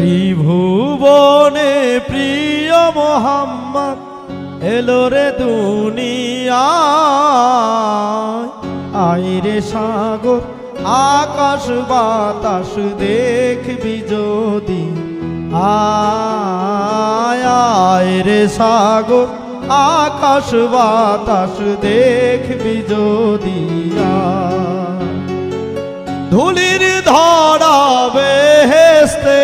ত্রিভুবনে প্রিয় মোহাম্মদ, এলো রে দুনিয়া আইরে সাগর, আকাশ বাতাস দেখবি যদি। আয় রে সাগর, আকাশ বাতাস দেখবি যদি। ধুলির ধরা বেহেস্তে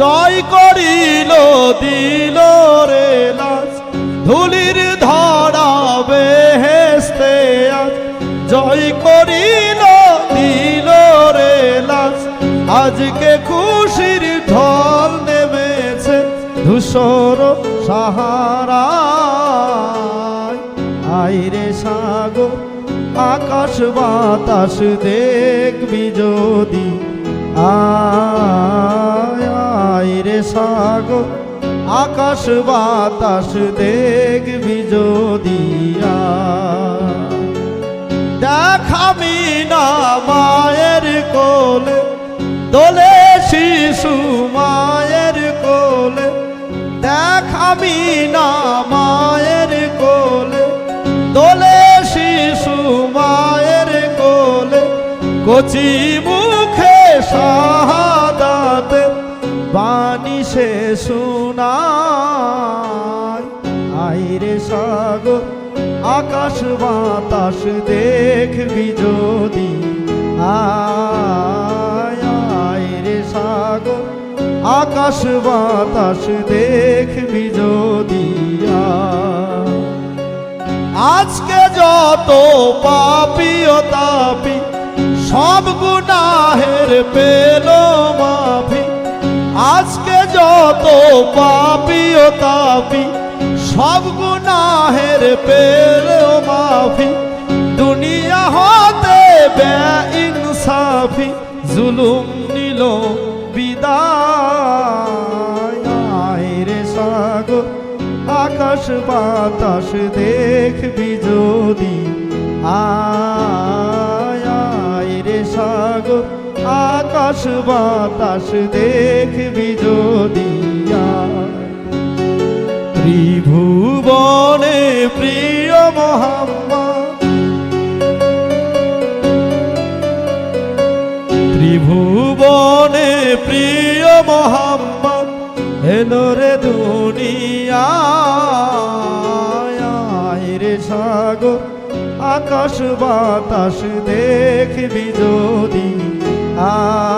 জয় করিল, দিল রে ধুলির ধরা বেহেস্তে আজ। জয় করিল, দিল রে আজকে খুশির ঢল নেমেছে ধূসর সাহারা আইরে সাগর, আকাশ বাতাস দেখবি যদি রে সাগর, আকাশ বাতাস দেখবি যদি আয়। দেখামি না মায়ের কোলে, দোলে শিশু মায়ের কোলে দেখামি না মায়ের কোলে, দোলে শিশু মায়ের কোলে কচি মুখে বাণী সে শোনায় আইরে সাগর, আকাশ বাতাস দেখবি যদি। আয় আয় রে সাগর, আকাশ বাতাস দেখবি যদি। আজকে যত পাপি ও তাপি, সব গুনাহের পেল মাফি। আজকে যত পাপি ও তাপি, সব গুনাহের পেল মাফি। দুনিয়া হতে বে ইনসাফি, জুলুম নিল বিদায়। রে আকাশ বাতাস দেখবি যদি আয় আকাশ বাতাস দেখবি যদি আয়। ত্রিভুবনে প্রিয় মোহাম্মদ ত্রিভুবনে প্রিয় মোহাম্মদ এলো রে দুনিয়া রে সাগর, আকাশ বাতাস দেখবি যদি আয়